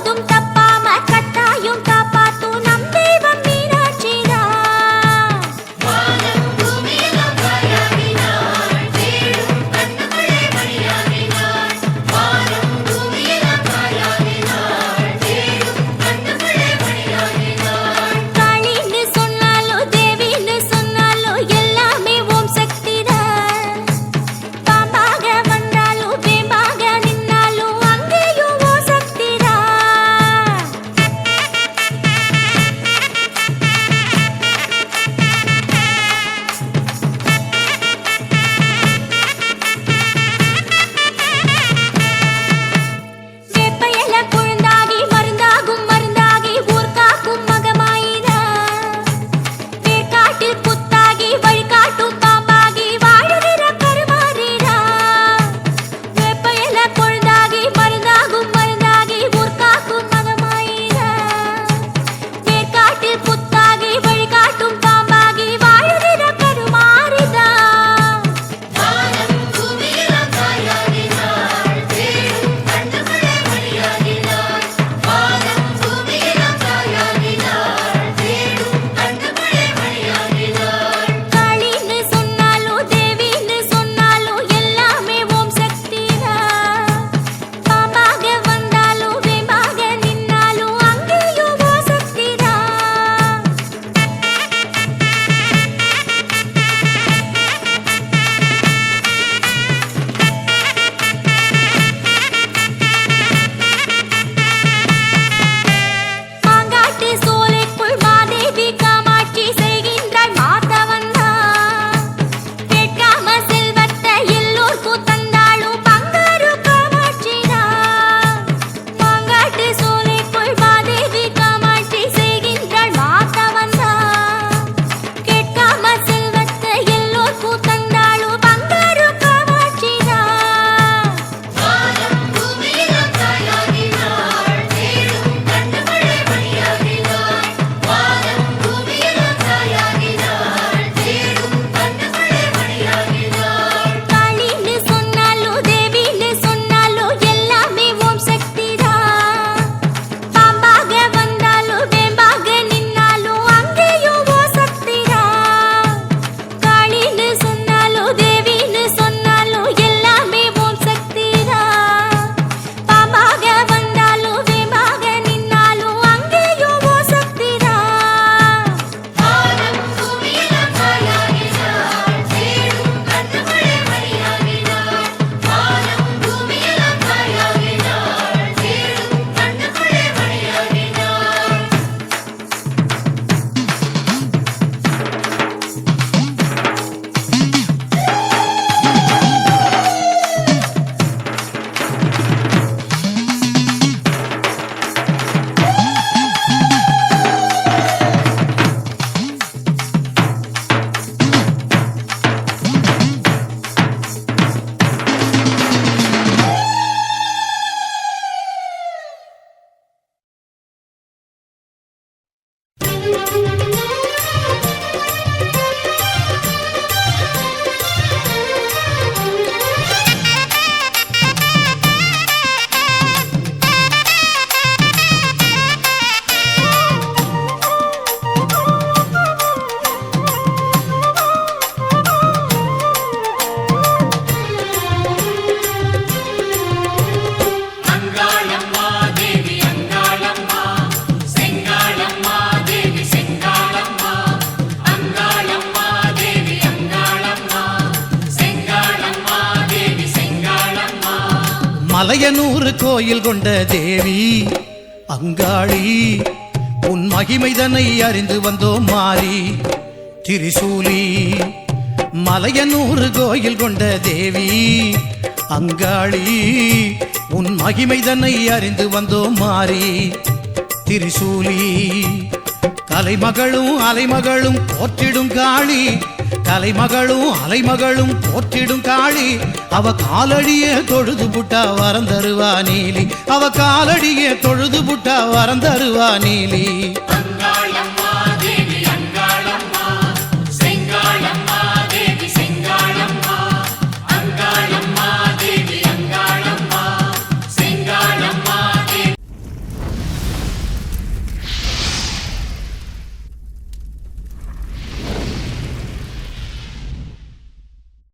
어둠 따 மலையனூறு கோயில் கொண்ட தேவி அங்காளி உன் மகிமைதனை அறிந்து வந்தோம் மாறி. திரிசூலி மலையனூறு கோயில் கொண்ட தேவி அங்காளி உன் மகிமைதனை அறிந்து வந்தோம் மாறி. திரிசூலி கலைமகளும் அலைமகளும் போற்றிடும் காளி கலைமகளும் அலைமகளும் போற்றிடும் காளி. அவ காலடியே தொழுது புட்டா வரந்தருவா நீலி. அவ காலடியே தொழுது புட்டா வரந்தருவா நீலி.